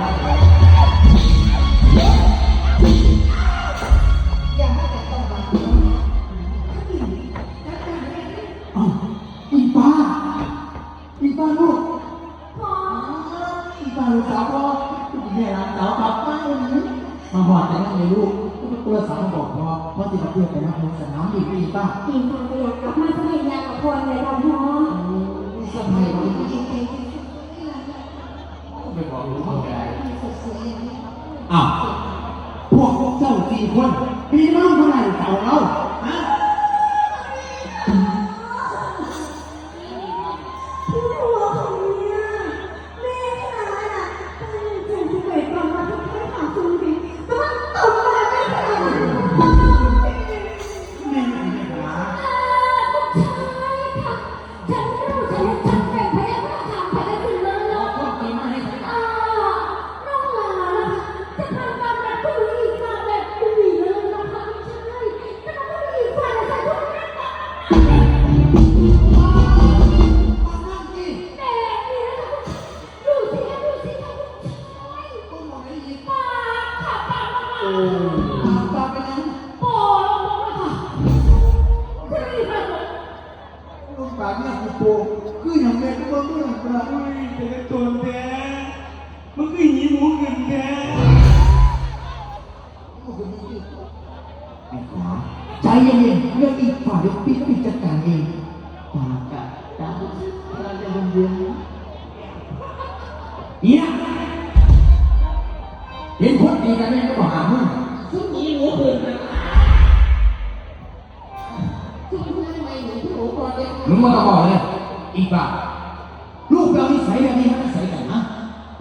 อีป้า อีป้าลูกอีป้าลูกสาวพ่อแม่หลานสาวกลับบ้วันามาบอกแต่ยังไงลูกตัวสาวบอกพ่อพ่อจะมาเที่ยวไปนะพ่อสนามบินอีป้าอีป้าก็อยากกลับมาสมัยยากับพ่อเลยรัพ่อไม่บอก อ้าวพวกเจ้าสี่คนปีน้องเท่าไหร่เก่าเราฮะ ปากมากๆตาเป็นยังโอ้ลงมาค่ะคุณนี่ค่ะลูกปากเนี่ยกูโปคืออย่างแม่ก็บอกเรื่องกระอุ้ยเป็นตัวแท้มันก็หีหมูกึ่งแท้ใจเย็นๆเรื่องอีกฝ่ายเดี๋ยวพี่ก็มีจัด เห็นคนดีกันแม่ก็บอกหามึงชุดนี้หนูคืนนะชุดนี้ทำไมหนูที่หนูพอจะมึงมาก็บอกเลยอีกฝ่าลูกเรานิสัยแบบนี้มันนิสัยกันนะ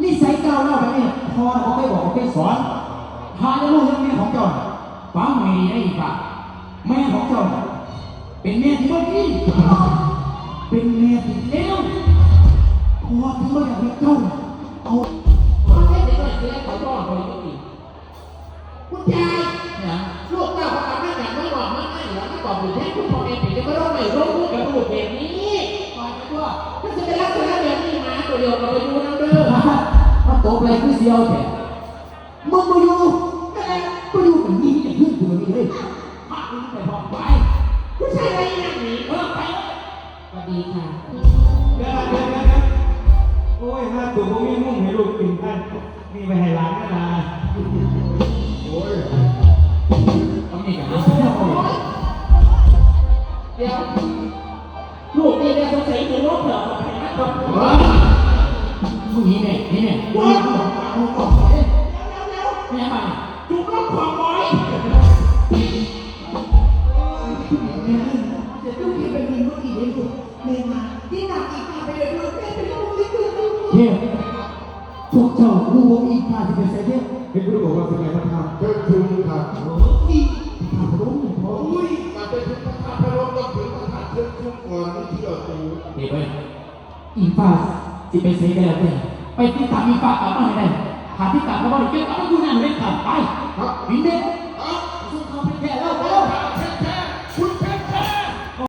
นิสัยก้าวเล่าแบบนี้พอเขาเคยบอกเขาเคยสอนพาจะลูกเรื่องนี้ของเจอนฟังให้ดีนะอีกฝ่าแม่ของเจอนเป็นแม่ที่ไม่ดีเป็นแม่ที่เลวพอถึงไม่อยากให้เจ้าเอา คุณยายเนี่ยลูกเต้าเขาทำให้แบบไม่หลอกไม่ไม่หรอกไม่บอกอยู่แค่คุณพ่อแม่เป็นจะไม่ร้องไม่ร้องลูกกระดูกแบบนี้ปล่อยไปทั่วถ้าจะเป็นลักษณะแบบนี้มาตัวเดียวเราไปดูน้ำเด้อมาตกอะไรคือเสียวแท้มึงมาอยู่แม่ก็อยู่กับนี่อย่างเพื่อนกูนี่เลยพามึงไปพร้อมไปผู้ชายอะไรอย่างนี้เออไปสวัสดีค่ะ ไปนะก่อนว้ามึงนี่แน่นี่แน่กูยังบอกกูบอกเอ๊ะแม่มาจุกลบของบอยจะต้องมีเป็นเงินเมื่อกี้ได้ถูกเมมาที่หนักอีกค่ะไปเลยดูแม่ไปดูนี่คือดูเที่ยวพวกเจ้ารู้ว่าอีกพาที่เป็นเซเว่นเห็นผู้บอกว่าเป็นไงพระธรรมเชิญชุมครับอีพาไปลงพออุ้ยมาเป็นพระธาตุพระรมต้องถึงพระธาตุเชิญชุมก่อนที่เราตูเดี๋ยวไป อีป้าจะไปใช้ได้แล้วเนี่ยไปติดตามอีป้ากลับมาให้ได้หาที่กลับมาบ้านเกี่ยวกับกูนั่นเลยครับไปวิ่เด็